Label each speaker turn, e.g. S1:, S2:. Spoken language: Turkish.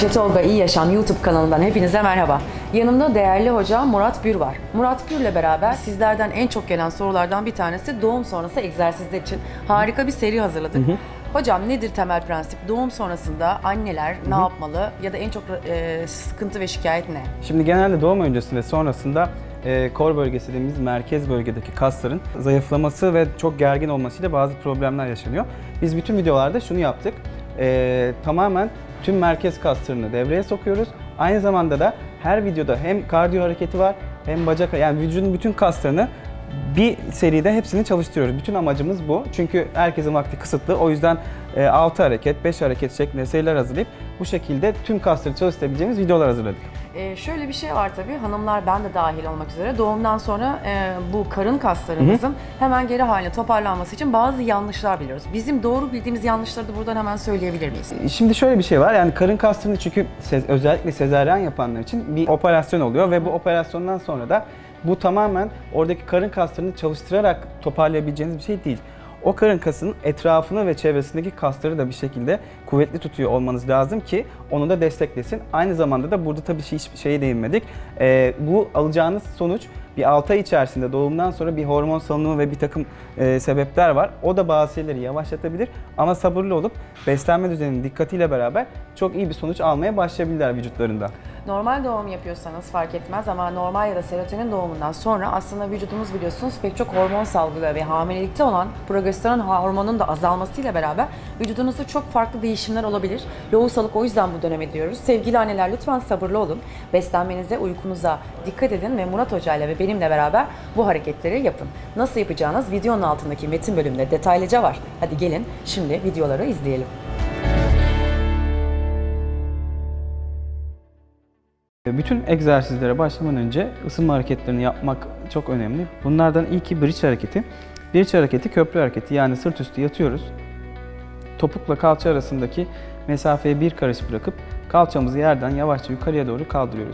S1: Ayşe Tolga İyi Yaşam YouTube kanalından hepinize merhaba. Yanımda değerli hoca Murat Gür var. Murat Gür'le beraber sizlerden en çok gelen sorulardan bir tanesi doğum sonrası egzersizler için harika bir seri hazırladık. Hocam nedir temel prensip? Doğum sonrasında anneler ne yapmalı ya da en çok e, sıkıntı ve şikayet ne?
S2: Şimdi genelde doğum öncesi ve sonrasında e, kor bölgesi dediğimiz merkez bölgedeki kasların zayıflaması ve çok gergin olmasıyla bazı problemler yaşanıyor. Biz bütün videolarda şunu yaptık. E, tamamen tüm merkez kaslarını devreye sokuyoruz. Aynı zamanda da her videoda hem kardiyo hareketi var hem bacak yani vücudun bütün kaslarını bir seride hepsini çalıştırıyoruz. Bütün amacımız bu. Çünkü herkesin vakti kısıtlı. O yüzden 6 hareket, 5 hareket şeklinde seriler hazırlayıp bu şekilde tüm kasları çalıştırabileceğimiz videolar hazırladık.
S1: E, şöyle bir şey var tabii hanımlar ben de dahil olmak üzere doğumdan sonra e, bu karın kaslarımızın hemen geri haline toparlanması için bazı yanlışlar biliyoruz. Bizim doğru bildiğimiz yanlışları da buradan hemen söyleyebilir miyiz?
S2: Şimdi şöyle bir şey var yani karın kaslarını çünkü sez- özellikle sezaryen yapanlar için bir operasyon oluyor ve bu operasyondan sonra da bu tamamen oradaki karın kaslarını çalıştırarak toparlayabileceğiniz bir şey değil. O karın kasının etrafını ve çevresindeki kasları da bir şekilde kuvvetli tutuyor olmanız lazım ki onu da desteklesin. Aynı zamanda da burada tabii hiçbir şeye değinmedik. Ee, bu alacağınız sonuç bir 6 ay içerisinde doğumdan sonra bir hormon salınımı ve bir takım e, sebepler var. O da bazı şeyleri yavaşlatabilir ama sabırlı olup beslenme düzeninin dikkatiyle beraber çok iyi bir sonuç almaya başlayabilirler vücutlarında.
S1: Normal doğum yapıyorsanız fark etmez ama normal ya da serotonin doğumundan sonra aslında vücudumuz biliyorsunuz pek çok hormon salgılıyor ve hamilelikte olan progesteron hormonunun da azalmasıyla beraber vücudunuzda çok farklı değişimler olabilir. Lohusalık o yüzden bu döneme diyoruz. Sevgili anneler lütfen sabırlı olun. Beslenmenize, uykunuza dikkat edin ve Murat Hoca ile ve benimle beraber bu hareketleri yapın. Nasıl yapacağınız videonun altındaki metin bölümünde detaylıca var. Hadi gelin şimdi videoları izleyelim.
S2: Bütün egzersizlere başlamadan önce ısınma hareketlerini yapmak çok önemli. Bunlardan ilki bridge hareketi. Bridge hareketi köprü hareketi yani sırt üstü yatıyoruz. Topukla kalça arasındaki mesafeyi bir karış bırakıp kalçamızı yerden yavaşça yukarıya doğru kaldırıyoruz.